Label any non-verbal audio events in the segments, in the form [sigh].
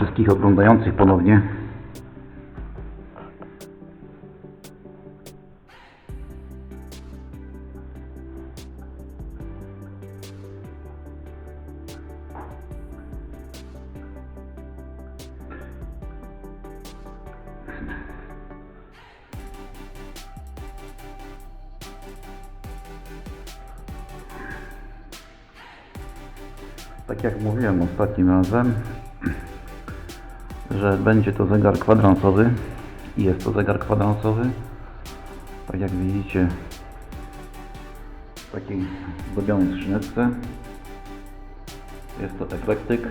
wszystkich oglądających ponownie. Tak jak mówiłem ostatnim razem, że będzie to zegar kwadransowy i jest to zegar kwadransowy. Tak jak widzicie w takiej zdobionej skrzyneczce. Jest to eklektyk.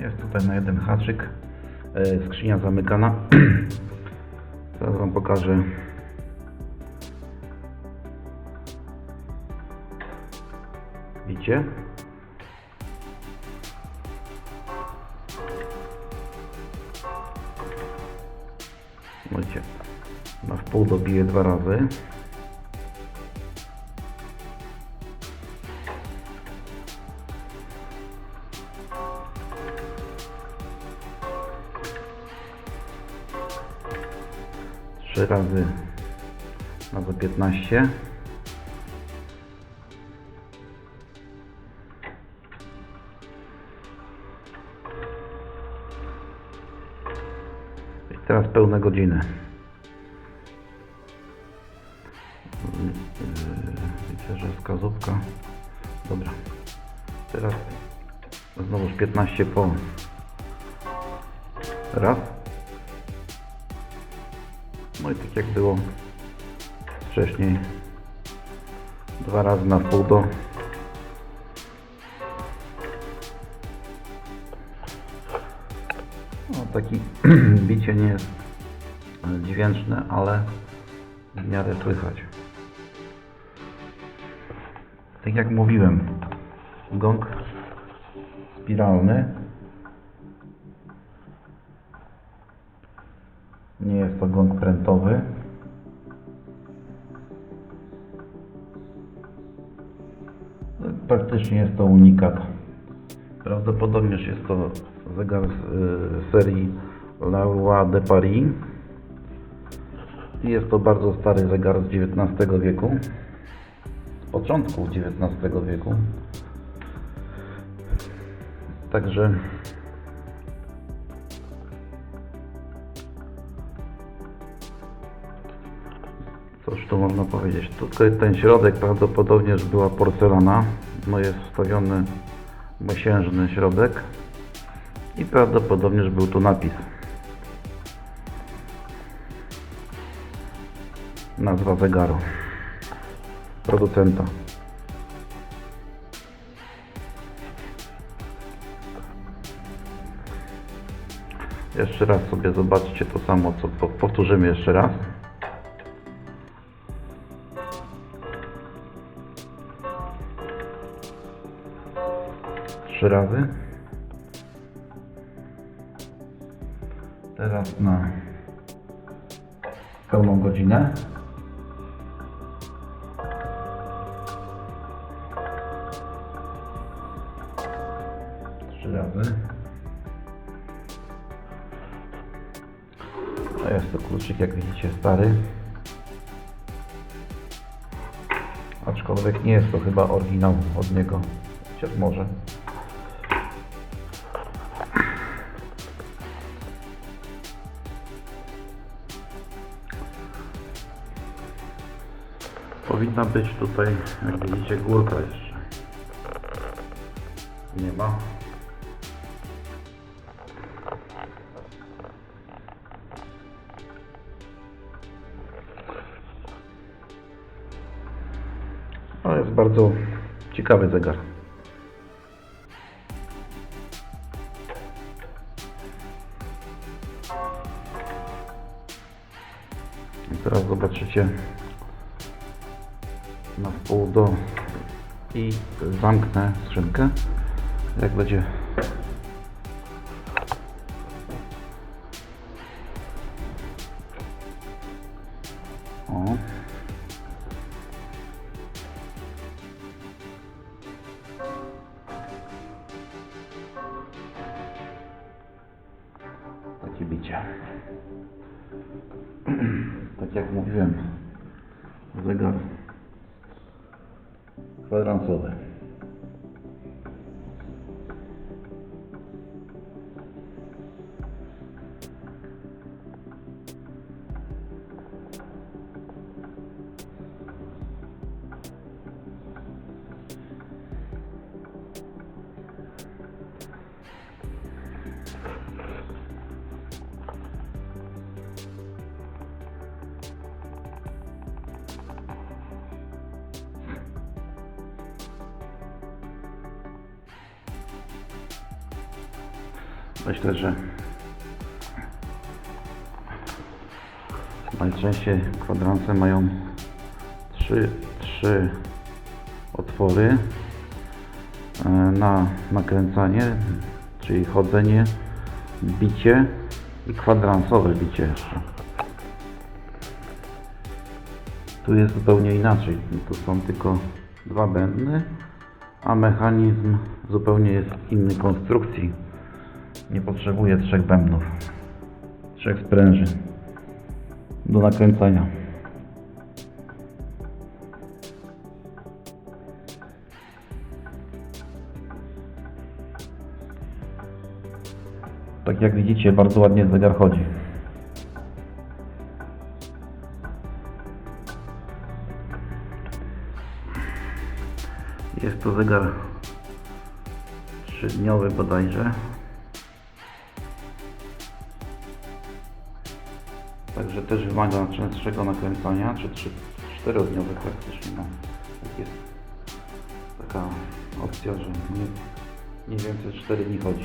Jest tutaj na jeden haczyk e, skrzynia zamykana. [clears throat] Teraz Wam pokażę. Widzicie? Widzicie? Na wpół dobiję dwa razy. Trzy razy na za 15. I teraz pełne godziny. Widzę, że wskazówka. Dobra. Teraz znowuż 15 po raz. No i tak jak było wcześniej, dwa razy na pół do. No, taki [clears throat] bicie nie jest dźwięczne, ale w miarę słychać. Tak jak mówiłem, gong spiralny. Nie jest to gong prętowy. No, Praktycznie jest to unikat. Prawdopodobnie jest to zegar z y, serii Leroy de Paris. Jest to bardzo stary zegar z XIX wieku. Z początku XIX wieku. Także Cóż tu można powiedzieć? Tutaj ten środek prawdopodobnie była porcelana. No jest wstawiony mosiężny środek i prawdopodobnie był tu napis. Nazwa zegaru. Producenta. Jeszcze raz sobie zobaczcie to samo, co po- powtórzymy jeszcze raz. Trzy razy. Teraz na pełną godzinę. Trzy razy. A jest to kluczyk, jak widzicie, stary. Aczkolwiek nie jest to chyba oryginał od niego. Chociaż może. Powinna być tutaj, jak widzicie, górka jeszcze. Nie ma. To jest bardzo ciekawy zegar. I teraz zobaczycie na wpół do i zamknę skrzynkę. Jak będzie o. Takie [clears throat] tak jak mówiłem, zegar kwadransowy. Myślę, że najczęściej kwadranse mają trzy, trzy otwory e, na nakręcanie, czyli chodzenie, bicie i kwadransowe bicie jeszcze. Tu jest zupełnie inaczej. Tu są tylko dwa bębny, a mechanizm zupełnie jest innej konstrukcji. Nie potrzebuje trzech bębnów, trzech sprężyn do nakręcania. Tak jak widzicie, bardzo ładnie zegar chodzi. Jest to zegar trzydniowy bodajże. Także też wymaga częstszego nakręcania, czy trzy, czterodniowy praktycznie. No. Tak jest taka opcja, że nie, nie więcej 4 dni chodzi.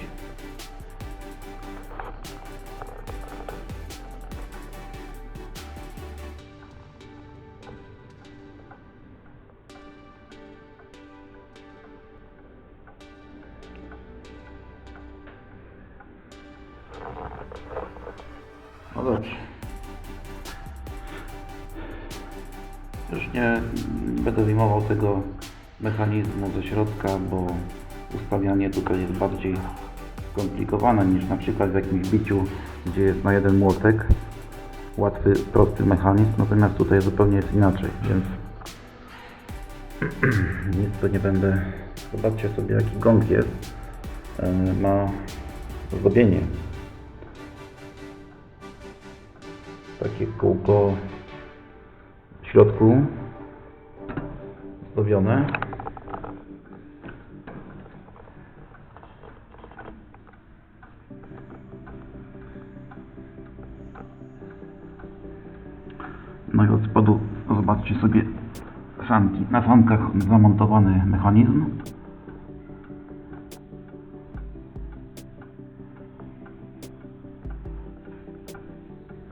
No dobrze. Już nie będę wyjmował tego mechanizmu ze środka, bo ustawianie tutaj jest bardziej skomplikowane niż na przykład w jakimś biciu, gdzie jest na jeden młotek łatwy, prosty mechanizm, natomiast tutaj zupełnie jest inaczej, więc [clears throat] nic to nie będę... Zobaczcie sobie jaki gong jest. E, Ma zdobienie. Takie kółko w środku zdobione. No i od spodu zobaczcie sobie sanki. Na sankach zamontowany mechanizm.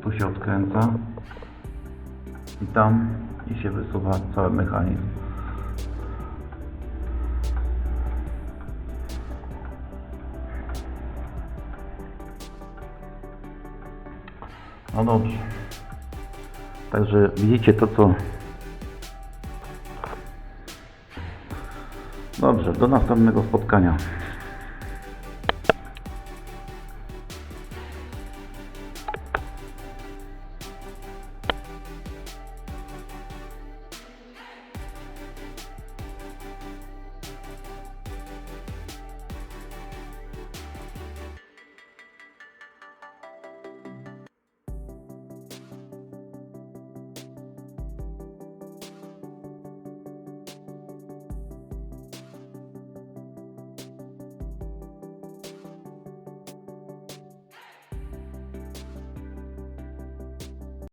Tu się odkręca i tam i się wysuwa cały mechanizm. No dobrze. Także widzicie to, co... Dobrze, do następnego spotkania.